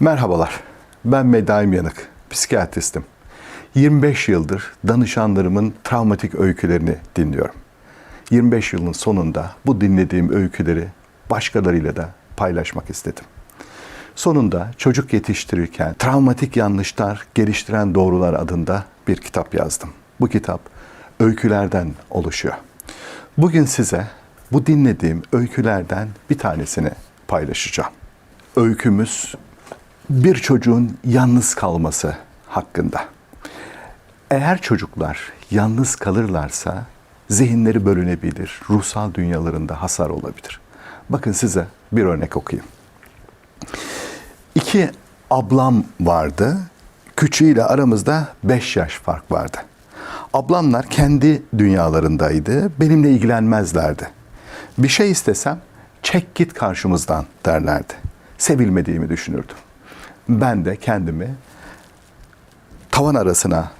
Merhabalar, ben Medaim Yanık, psikiyatristim. 25 yıldır danışanlarımın travmatik öykülerini dinliyorum. 25 yılın sonunda bu dinlediğim öyküleri başkalarıyla da paylaşmak istedim. Sonunda çocuk yetiştirirken travmatik yanlışlar geliştiren doğrular adında bir kitap yazdım. Bu kitap öykülerden oluşuyor. Bugün size bu dinlediğim öykülerden bir tanesini paylaşacağım. Öykümüz bir çocuğun yalnız kalması hakkında. Eğer çocuklar yalnız kalırlarsa zihinleri bölünebilir, ruhsal dünyalarında hasar olabilir. Bakın size bir örnek okuyayım. İki ablam vardı. Küçüğüyle aramızda 5 yaş fark vardı. Ablamlar kendi dünyalarındaydı. Benimle ilgilenmezlerdi. Bir şey istesem çek git karşımızdan derlerdi. Sevilmediğimi düşünürdüm. Ben de kendimi tavan arasına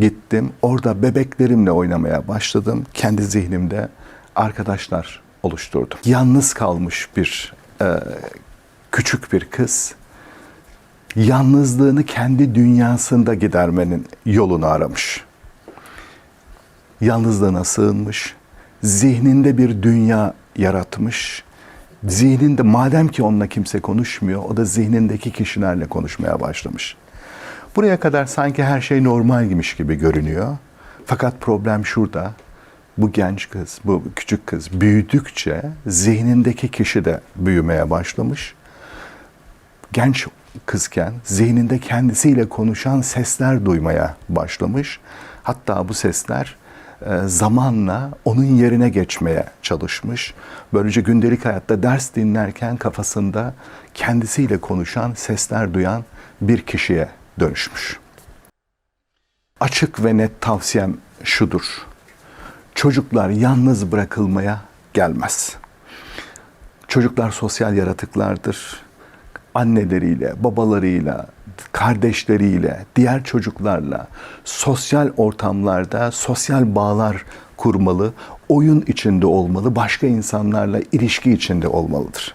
gittim. Orada bebeklerimle oynamaya başladım. Kendi zihnimde arkadaşlar oluşturdum. Yalnız kalmış bir e, küçük bir kız yalnızlığını kendi dünyasında gidermenin yolunu aramış. Yalnızlığına sığınmış, zihninde bir dünya yaratmış. Zihninde madem ki onunla kimse konuşmuyor, o da zihnindeki kişilerle konuşmaya başlamış. Buraya kadar sanki her şey normalmiş gibi görünüyor. Fakat problem şurada. Bu genç kız, bu küçük kız büyüdükçe zihnindeki kişi de büyümeye başlamış genç kızken zihninde kendisiyle konuşan sesler duymaya başlamış. Hatta bu sesler zamanla onun yerine geçmeye çalışmış. Böylece gündelik hayatta ders dinlerken kafasında kendisiyle konuşan sesler duyan bir kişiye dönüşmüş. Açık ve net tavsiyem şudur. Çocuklar yalnız bırakılmaya gelmez. Çocuklar sosyal yaratıklardır. Anneleriyle, babalarıyla, kardeşleriyle, diğer çocuklarla sosyal ortamlarda sosyal bağlar kurmalı, oyun içinde olmalı, başka insanlarla ilişki içinde olmalıdır.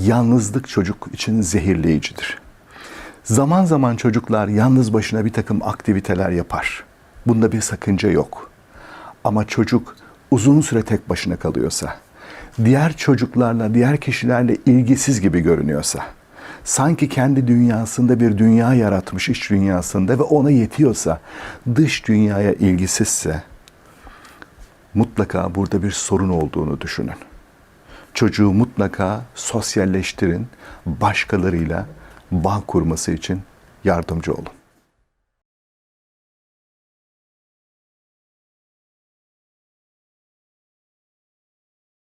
Yalnızlık çocuk için zehirleyicidir. Zaman zaman çocuklar yalnız başına bir takım aktiviteler yapar. Bunda bir sakınca yok. Ama çocuk uzun süre tek başına kalıyorsa, diğer çocuklarla, diğer kişilerle ilgisiz gibi görünüyorsa, sanki kendi dünyasında bir dünya yaratmış iç dünyasında ve ona yetiyorsa, dış dünyaya ilgisizse, mutlaka burada bir sorun olduğunu düşünün. Çocuğu mutlaka sosyalleştirin, başkalarıyla bağ kurması için yardımcı olun.